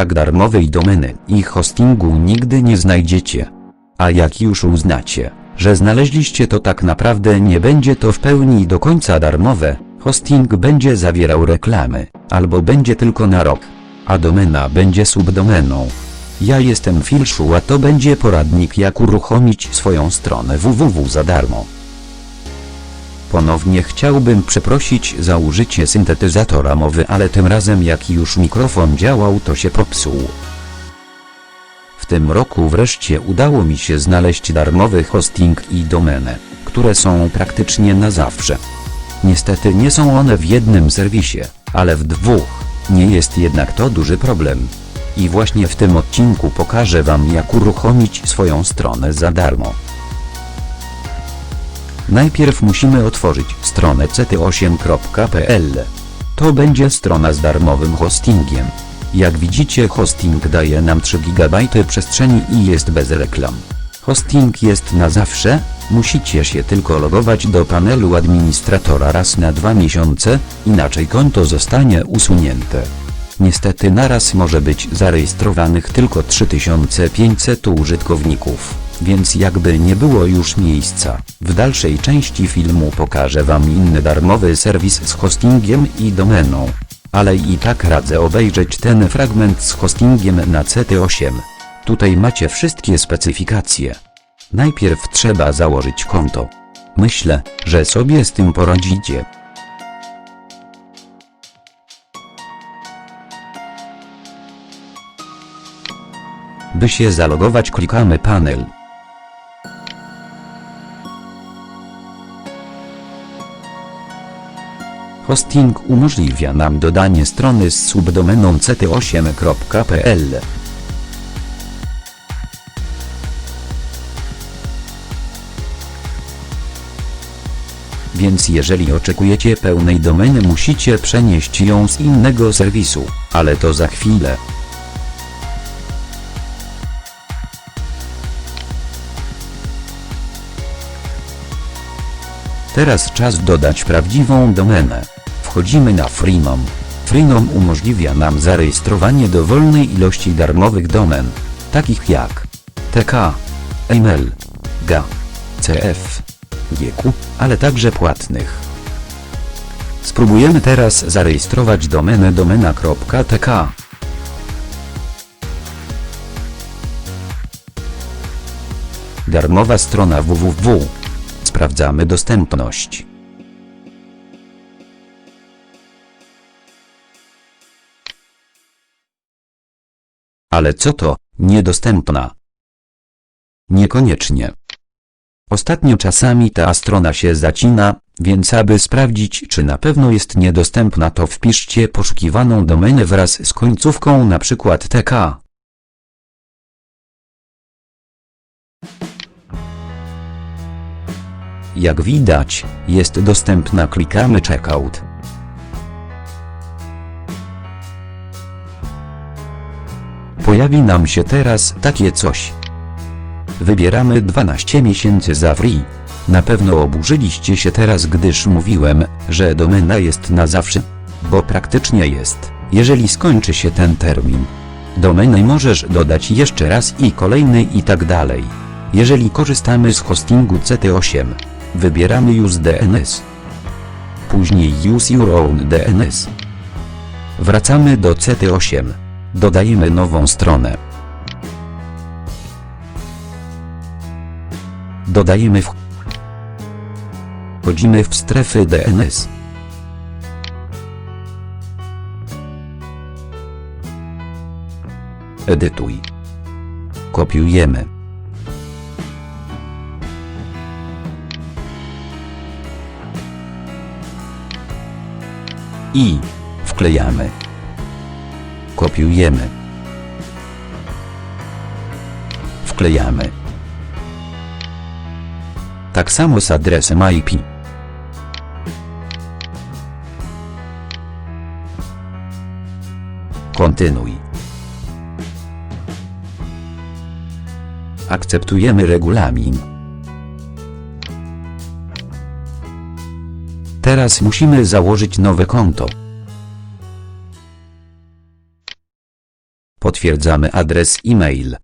Tak darmowej domeny i hostingu nigdy nie znajdziecie. A jak już uznacie, że znaleźliście to tak naprawdę nie będzie to w pełni do końca darmowe, hosting będzie zawierał reklamy, albo będzie tylko na rok, a domena będzie subdomeną. Ja jestem Filszu a to będzie poradnik jak uruchomić swoją stronę www za darmo. Ponownie chciałbym przeprosić za użycie syntetyzatora mowy, ale tym razem jak już mikrofon działał to się popsuł. W tym roku wreszcie udało mi się znaleźć darmowy hosting i domenę, które są praktycznie na zawsze. Niestety nie są one w jednym serwisie, ale w dwóch. Nie jest jednak to duży problem. I właśnie w tym odcinku pokażę Wam jak uruchomić swoją stronę za darmo. Najpierw musimy otworzyć stronę ct8.pl. To będzie strona z darmowym hostingiem. Jak widzicie hosting daje nam 3 GB przestrzeni i jest bez reklam. Hosting jest na zawsze, musicie się tylko logować do panelu administratora raz na dwa miesiące, inaczej konto zostanie usunięte. Niestety naraz może być zarejestrowanych tylko 3500 użytkowników, więc jakby nie było już miejsca. W dalszej części filmu pokażę Wam inny darmowy serwis z hostingiem i domeną. Ale i tak radzę obejrzeć ten fragment z hostingiem na CT8. Tutaj macie wszystkie specyfikacje. Najpierw trzeba założyć konto. Myślę, że sobie z tym poradzicie. By się zalogować klikamy panel. Hosting umożliwia nam dodanie strony z subdomeną ct8.pl. Więc jeżeli oczekujecie pełnej domeny musicie przenieść ją z innego serwisu, ale to za chwilę. Teraz czas dodać prawdziwą domenę. Wchodzimy na Freenom. Freenom umożliwia nam zarejestrowanie dowolnej ilości darmowych domen, takich jak TK, email, GA, CF, GQ, ale także płatnych. Spróbujemy teraz zarejestrować domenę domena.tk. Darmowa strona www. Sprawdzamy dostępność. Ale co to, niedostępna? Niekoniecznie. Ostatnio czasami ta strona się zacina, więc aby sprawdzić czy na pewno jest niedostępna to wpiszcie poszukiwaną domenę wraz z końcówką np. tk. Jak widać, jest dostępna klikamy checkout. Pojawi nam się teraz takie coś. Wybieramy 12 miesięcy za free. Na pewno oburzyliście się teraz gdyż mówiłem, że domena jest na zawsze. Bo praktycznie jest, jeżeli skończy się ten termin. Domenę możesz dodać jeszcze raz i kolejny i tak dalej. Jeżeli korzystamy z hostingu CT8, wybieramy Use DNS. Później Use Your Own DNS. Wracamy do CT8. Dodajemy nową stronę. Dodajemy w... Wchodzimy w strefy DNS. Edytuj. Kopiujemy. I wklejamy. Kopiujemy. Wklejamy. Tak samo z adresem IP. Kontynuuj. Akceptujemy regulamin. Teraz musimy założyć nowe konto. Potwierdzamy adres e-mail.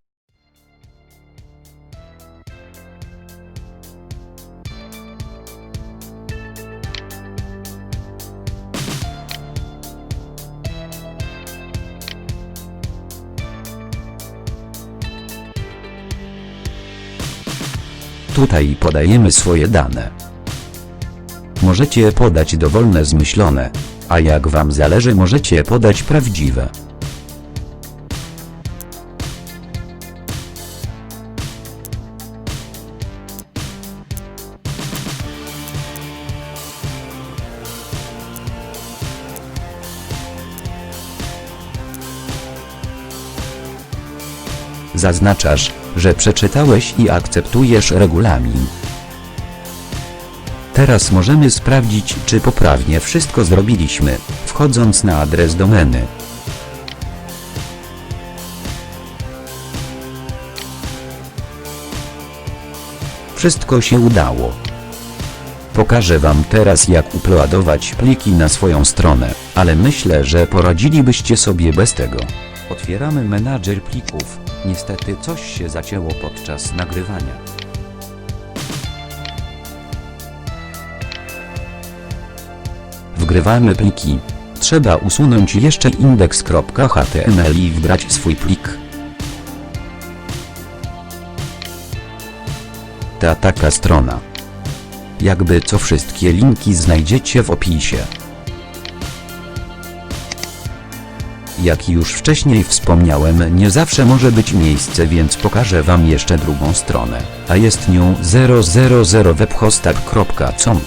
Tutaj podajemy swoje dane. Możecie podać dowolne zmyślone, a jak wam zależy możecie podać prawdziwe. Zaznaczasz, że przeczytałeś i akceptujesz regulamin. Teraz możemy sprawdzić, czy poprawnie wszystko zrobiliśmy, wchodząc na adres domeny. Wszystko się udało. Pokażę Wam teraz jak uploadować pliki na swoją stronę, ale myślę, że poradzilibyście sobie bez tego. Otwieramy menadżer plików. Niestety coś się zacięło podczas nagrywania. Wgrywamy pliki. Trzeba usunąć jeszcze index.html i wbrać swój plik. Ta taka strona. Jakby co wszystkie linki znajdziecie w opisie. Jak już wcześniej wspomniałem, nie zawsze może być miejsce, więc pokażę Wam jeszcze drugą stronę, a jest nią 000webhostak.com.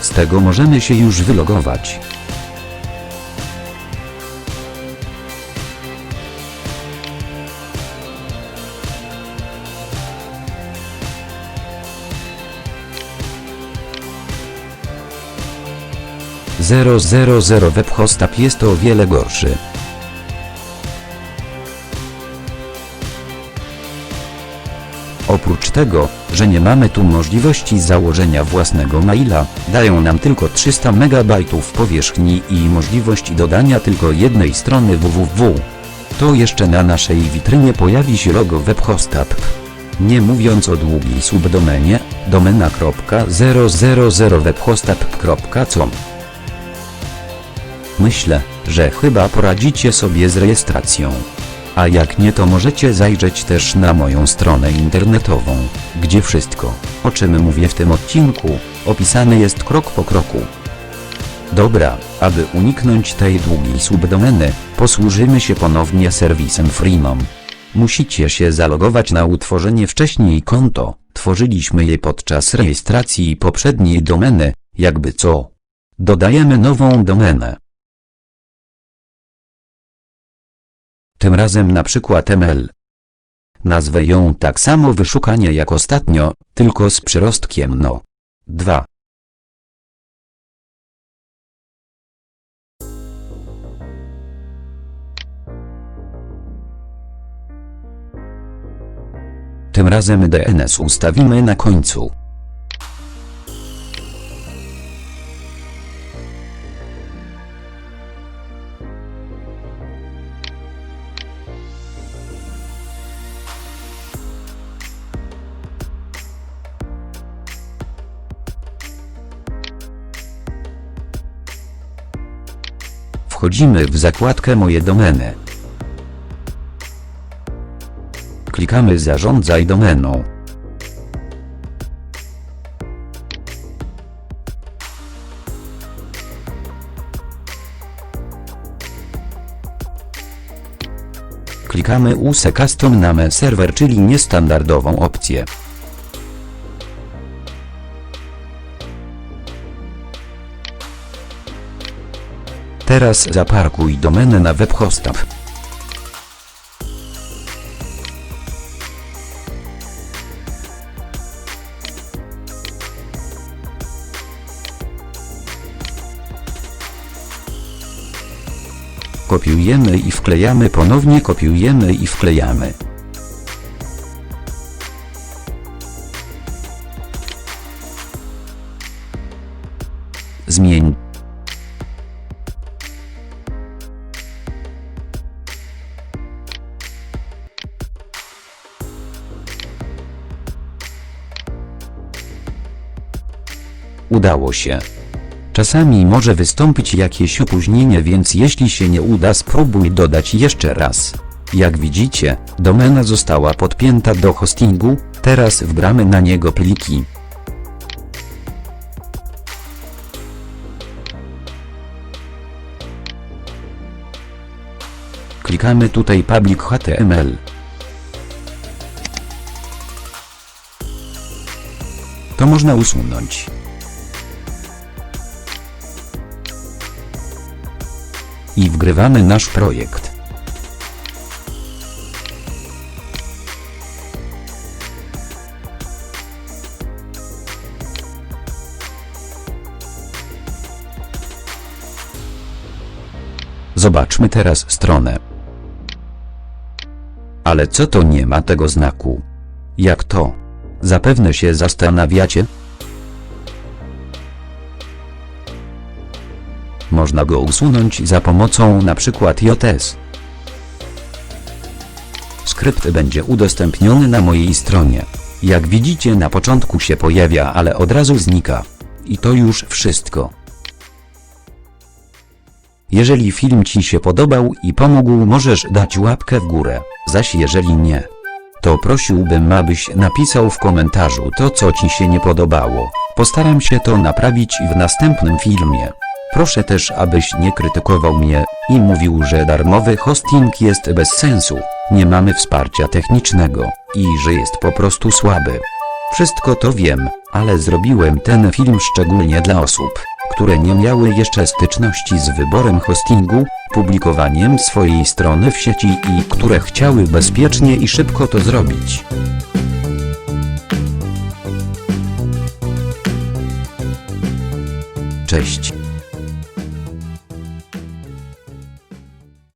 Z tego możemy się już wylogować. Zero zero zero webhostab jest o wiele gorszy. Oprócz tego, że nie mamy tu możliwości założenia własnego maila, dają nam tylko 300 MB powierzchni i możliwość dodania tylko jednej strony www. To jeszcze na naszej witrynie pojawi się logo webhostab. Nie mówiąc o długiej subdomenie, domena.000webhostab.com. Myślę, że chyba poradzicie sobie z rejestracją. A jak nie to możecie zajrzeć też na moją stronę internetową, gdzie wszystko, o czym mówię w tym odcinku, opisane jest krok po kroku. Dobra, aby uniknąć tej długiej subdomeny, posłużymy się ponownie serwisem Freenom. Musicie się zalogować na utworzenie wcześniej konto, tworzyliśmy je podczas rejestracji poprzedniej domeny, jakby co. Dodajemy nową domenę. Tym razem na przykład ML. Nazwę ją tak samo wyszukanie jak ostatnio, tylko z przyrostkiem no. 2. Tym razem DNS ustawimy na końcu. Wchodzimy w zakładkę Moje domeny. Klikamy Zarządzaj domeną. Klikamy USE Custom Name Server, czyli niestandardową opcję. Teraz zaparkuj domenę na webhostab. Kopiujemy i wklejamy ponownie kopiujemy i wklejamy. Zmień Udało się. Czasami może wystąpić jakieś opóźnienie więc jeśli się nie uda spróbuj dodać jeszcze raz. Jak widzicie, domena została podpięta do hostingu, teraz wgramy na niego pliki. Klikamy tutaj public HTML. To można usunąć. I wgrywamy nasz projekt. Zobaczmy teraz stronę. Ale co to nie ma tego znaku? Jak to? Zapewne się zastanawiacie? Można go usunąć za pomocą np. JS. Skrypt będzie udostępniony na mojej stronie. Jak widzicie na początku się pojawia, ale od razu znika. I to już wszystko. Jeżeli film Ci się podobał i pomógł możesz dać łapkę w górę, zaś jeżeli nie, to prosiłbym abyś napisał w komentarzu to co Ci się nie podobało. Postaram się to naprawić w następnym filmie. Proszę też abyś nie krytykował mnie i mówił, że darmowy hosting jest bez sensu, nie mamy wsparcia technicznego i że jest po prostu słaby. Wszystko to wiem, ale zrobiłem ten film szczególnie dla osób, które nie miały jeszcze styczności z wyborem hostingu, publikowaniem swojej strony w sieci i które chciały bezpiecznie i szybko to zrobić. Cześć.